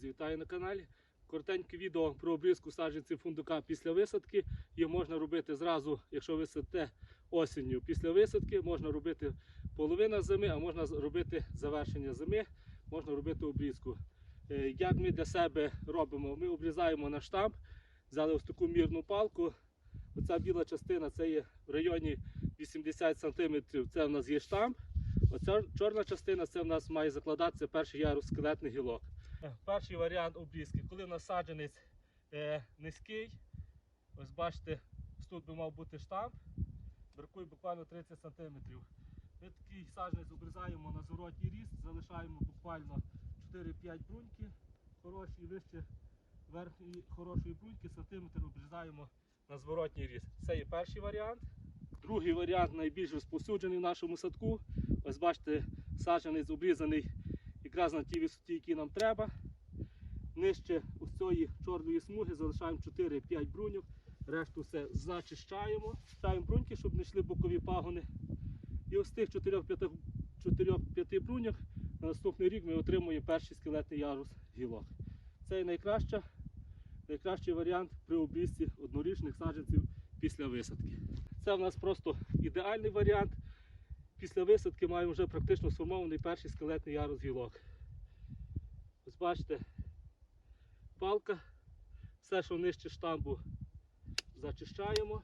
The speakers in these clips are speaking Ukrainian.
Друзі, вітаю на каналі. Коротеньке відео про обрізку саджанців фундука після висадки. Її можна робити зразу, якщо ви садите осінню після висадки, можна робити половина зими, а можна робити завершення зими, можна робити обрізку. Е, Як ми для себе робимо? Ми обрізаємо на штамп, взяли ось таку мірну палку. Оця біла частина це є в районі 80 см, це в нас є штамп. Оця чорна частина це в нас має закладатися перший ярус скелетних гілок. Перший варіант обрізки, коли в нас саджанець е, низький, ось бачите, тут би мав бути штамп, бракує буквально 30 см. Ми такий саджанець обрізаємо на зворотній ріст, залишаємо буквально 4-5 бруньки, хороші вище верхньої хорошої бруньки, сантиметр обрізаємо на зворотній ріст. Це є перший варіант. Другий варіант найбільш розповсюджений в нашому садку. Ось бачите, саджанець обрізаний якраз на тій висоті, які нам треба. Нижче ось цієї чорної смуги залишаємо 4-5 бруньок. Решту все зачищаємо. Ставимо бруньки, щоб не йшли бокові пагони. І ось з тих 4-5 бруньок на наступний рік ми отримуємо перший скелетний ярус гілок. Це найкраща, найкращий варіант при обрізці однорічних саджанців після висадки. Це в нас просто ідеальний варіант. Після висадки маємо вже практично сформований перший скелетний ярус гілок. Ось бачите, палка, все, що нижче штамбу, зачищаємо.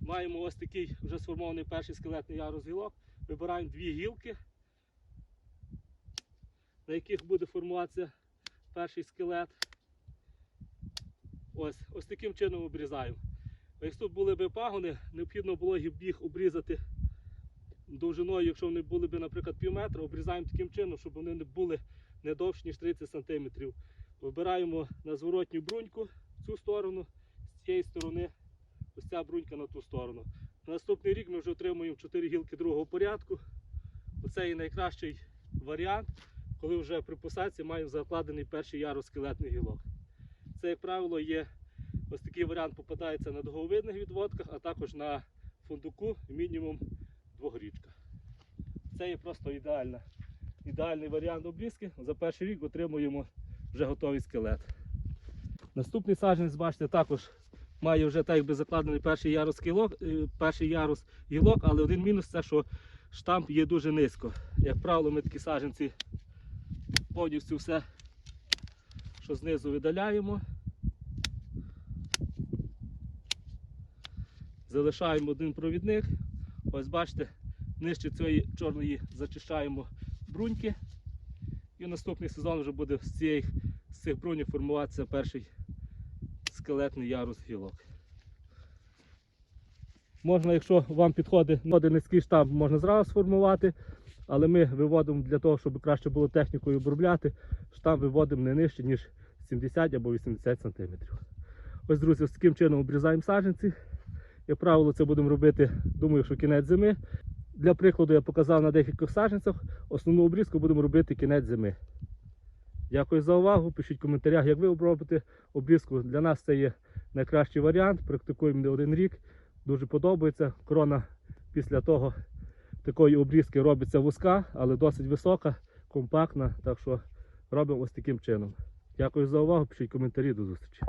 Маємо ось такий вже сформований перший скелетний ярус гілок. Вибираємо дві гілки, на яких буде формуватися перший скелет. Ось, ось таким чином обрізаємо. Якщо тут були б пагони, необхідно було б їх обрізати довжиною, якщо вони були б, наприклад, пів метра, обрізаємо таким чином, щоб вони не були не довші, ніж 30 см. Вибираємо на зворотню бруньку в цю сторону, з цієї сторони ось ця брунька на ту сторону. На наступний рік ми вже отримуємо 4 гілки другого порядку. Оце є найкращий варіант, коли вже при посадці маємо закладений перший ярус скелетних гілок. Це, як правило, є ось такий варіант попадається на договидних відводках, а також на фундуку мінімум двогрічка. Це є просто ідеальна, ідеальний варіант обрізки. За перший рік отримуємо вже готовий скелет. Наступний саджанець, бачите, також має вже так якби закладений перший ярус гілок, е, перший ярус гілок, але один мінус це, що штамп є дуже низько. Як правило, ми такі саджанці повністю все, що знизу видаляємо. Залишаємо один провідник. Ось бачите, нижче цієї чорної зачищаємо бруньки. І наступний сезон вже буде з, цієї, з цих бруньок формуватися перший скелетний ярус гілок. Можна, якщо вам підходить низький штамп, можна зразу сформувати, але ми виводимо для того, щоб краще було технікою обробляти, штамп виводимо не нижче, ніж 70 або 80 см. Ось, друзі, з таким чином обрізаємо саджанці. Як правило, це будемо робити, думаю, що кінець зими. Для прикладу я показав на декількох саджанцях. Основну обрізку будемо робити кінець зими. Дякую за увагу. Пишіть в коментарях, як ви обробите обрізку. Для нас це є найкращий варіант. Практикуємо не один рік. Дуже подобається. Крона після того такої обрізки робиться вузька, але досить висока, компактна. Так що робимо ось таким чином. Дякую за увагу. Пишіть коментарі. До зустрічі.